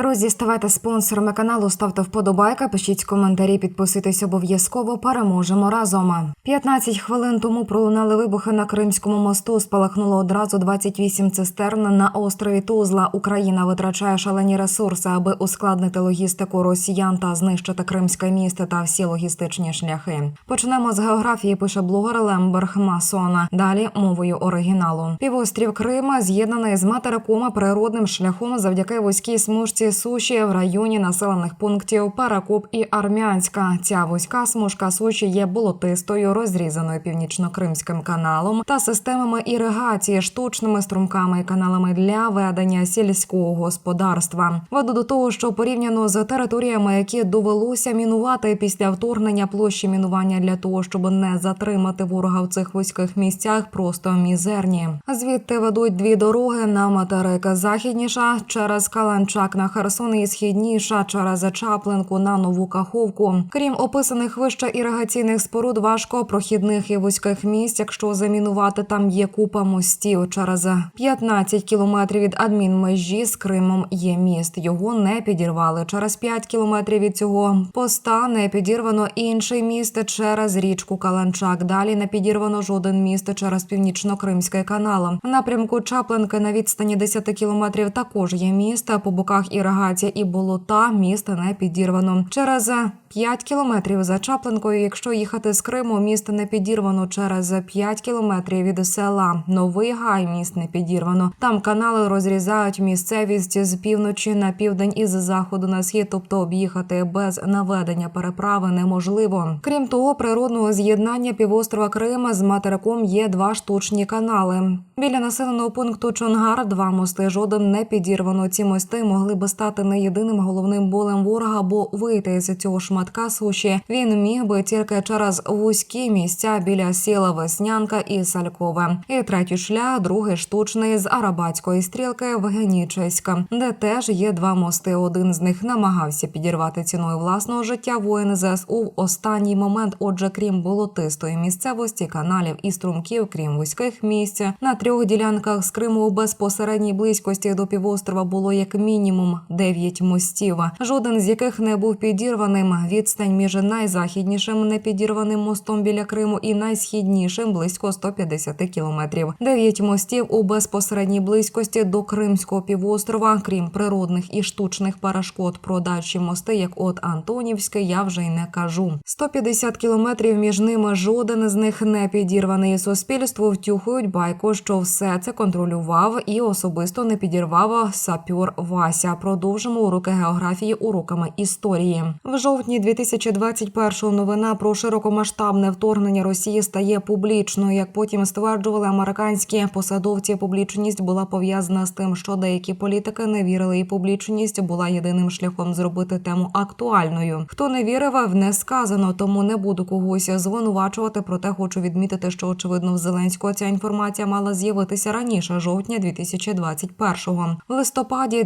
Друзі, ставайте спонсорами каналу, ставте вподобайка, пишіть коментарі, підписуйтесь обов'язково. Переможемо разом. 15 хвилин тому пролунали вибухи на Кримському мосту. Спалахнуло одразу 28 цистерн на острові Тузла. Україна витрачає шалені ресурси, аби ускладнити логістику росіян та знищити Кримське місто та всі логістичні шляхи. Почнемо з географії. Пише блогер Лемберг Масона. Далі мовою оригіналу. Півострів Крима з'єднаний з материком природним шляхом завдяки вузькій смужці суші в районі населених пунктів Паракоп і Армянська. Ця вузька смужка суші є болотистою, розрізаною північно-кримським каналом та системами іригації, штучними струмками і каналами для ведення сільського господарства. Веду до того, що порівняно з територіями, які довелося мінувати після вторгнення площі мінування для того, щоб не затримати ворога в цих вузьких місцях, просто мізерні. Звідти ведуть дві дороги на материк західніша через Каланчак на Херсон і східніша через Чаплинку на нову Каховку. Крім описаних вище іригаційних споруд, важко прохідних і вузьких місць. Якщо замінувати там є купа мостів. Через 15 кілометрів від адмінмежі з Кримом є міст. Його не підірвали. Через 5 кілометрів від цього поста не підірвано інший міст через річку Каланчак. Далі не підірвано жоден міст через північно-кримський канал. В напрямку Чаплинки на відстані 10 кілометрів також є міст. По боках іригація і болота міст не підірвано. Через 5 кілометрів за Чаплинкою, якщо їхати з Криму, міст не підірвано через 5 кілометрів від села. Новий гай міст не підірвано. Там канали розрізають місцевість з півночі на південь і з заходу на схід, тобто об'їхати без наведення переправи неможливо. Крім того, природного з'єднання півострова Крима з материком є два штучні канали. Біля населеного пункту Чонгар два мости. Жоден не підірвано. Ці мости могли би стати не єдиним головним болем ворога, бо вийти з цього шматка суші він міг би тільки через вузькі місця біля сіла Веснянка і Салькове. І третій шлях, другий штучний з Арабатської стрілки в Генічеська, де теж є два мости. Один з них намагався підірвати ціною власного життя воїн ЗСУ в останній момент. Отже, крім болотистої місцевості, каналів і струмків, крім вузьких місць, на трьох ділянках з Криму у безпосередній близькості до півострова було як мінімум дев'ять мостів, жоден з яких не був підірваним. Відстань між найзахіднішим непідірваним мостом біля Криму і найсхіднішим близько 150 кілометрів. Дев'ять мостів у безпосередній близькості до Кримського півострова, крім природних і штучних перешкод. Про дальші мости, як от Антонівський, я вже й не кажу. 150 кілометрів між ними жоден з них не підірваний. Суспільству втюхують байку, що все це контролював і особисто не підірвав сапюр Вася. Продовжимо уроки географії уроками історії. В жовтні 2021-го новина про широкомасштабне вторгнення Росії стає публічною. Як потім стверджували американські посадовці, публічність була пов'язана з тим, що деякі політики не вірили, і публічність була єдиним шляхом зробити тему актуальною. Хто не вірив, не сказано, тому не буду когось звинувачувати. Проте хочу відмітити, що очевидно в Зеленського ця інформація мала з'явитися раніше, жовтня 2021-го. В листопаді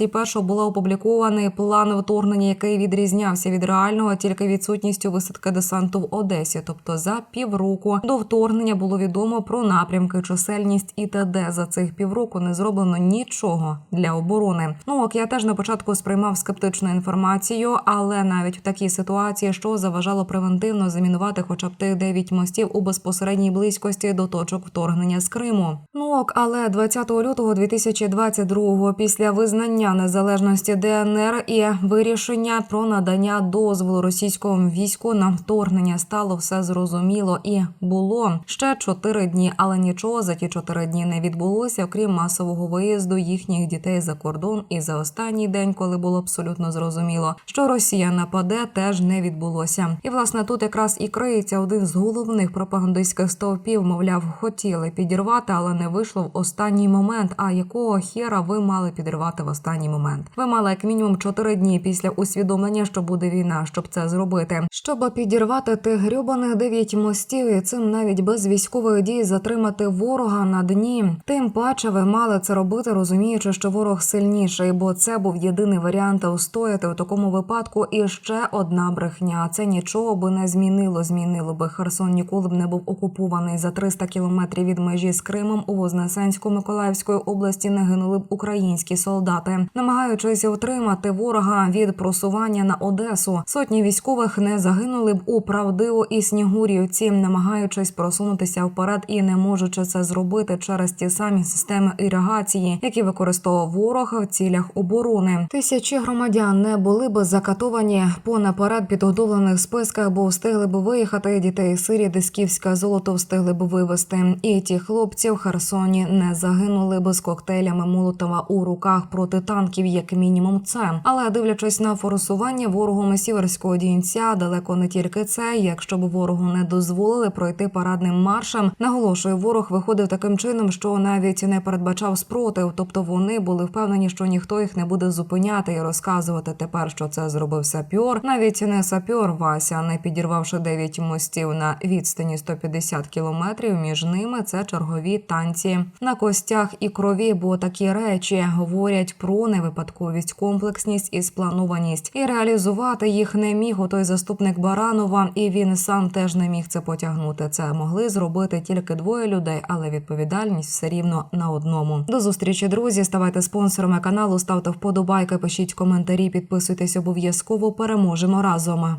2021-го було опублікований план вторгнення, який відрізнявся від реального тільки відсутністю висадки десанту в Одесі. Тобто за півроку до вторгнення було відомо про напрямки, чисельність і т.д. За цих півроку не зроблено нічого для оборони. Ну ок, я теж на початку сприймав скептичну інформацію, але навіть в такій ситуації, що заважало превентивно замінувати хоча б тих 9 мостів у безпосередній близькості до точок вторгнення з Криму. Ну ок, але 20 лютого 2022-го, після визнання незалежності ДНР і вирішення про надання дозволу російському війську на вторгнення стало все зрозуміло і було ще 4 дні, але нічого за ті 4 дні не відбулося, окрім масового виїзду їхніх дітей за кордон. І за останній день, коли було абсолютно зрозуміло, що Росія нападе, теж не відбулося. І власне тут якраз і криється один з головних пропагандистських стовпів. Мовляв, хотіли підірвати, але не вийшло в останній момент. А якого хера ви мали підірвати в останній момент? Ви мали як мінімум 4 дні після усвідомлення, що буде війна, щоб це зробити, щоб підірвати тих грюбаних дев'ять мостів, і цим навіть без військової дії затримати ворога на дні. Тим паче ви мали це робити, розуміючи, що ворог сильніший, бо це був єдиний варіант устояти у такому випадку. І ще одна брехня. Це нічого би не змінило. Змінило би Херсон ніколи б не був окупований за 300 кілометрів від межі з Кримом у Вознесенську Миколаївської області. Не гинули б українські солдати. Намагаючись утримати ворога від просування на Одесу. Сотні військових не загинули б у Правдиво і Снігурівці, намагаючись просунутися вперед і не можучи це зробити через ті самі системи іригації, які використовував ворог в цілях оборони. Тисячі громадян не були б закатовані по наперед підготовлених списках, бо встигли б виїхати. Дітей сирі дисківське золото встигли б вивезти. І ті хлопці в Херсоні не загинули б з коктейлями Молотова у руках проти танків, як мінімум, це. Але дивлячись на форсування ворогом сіверського дінця, далеко не тільки це. Якщо б ворогу не дозволили пройти парадним маршем, наголошую, ворог виходив таким чином, що навіть не передбачав спротив. Тобто вони були впевнені, що ніхто їх не буде зупиняти і розказувати тепер, що це зробив сапьор. Навіть не сапьор Вася, не підірвавши дев'ять мостів на відстані 150 кілометрів. Між ними це чергові танці на костях і крові. Бо такі речі говорять про невипадковість, комплексність і спланованість. І реалізувати їх не міг отой заступник Баранова, і він сам теж не міг це потягнути. Це могли зробити тільки двоє людей, але відповідальність все рівно на одному. До зустрічі, друзі. Ставайте спонсорами каналу, ставте вподобайки, пишіть коментарі, підписуйтесь обов'язково. Переможемо разом.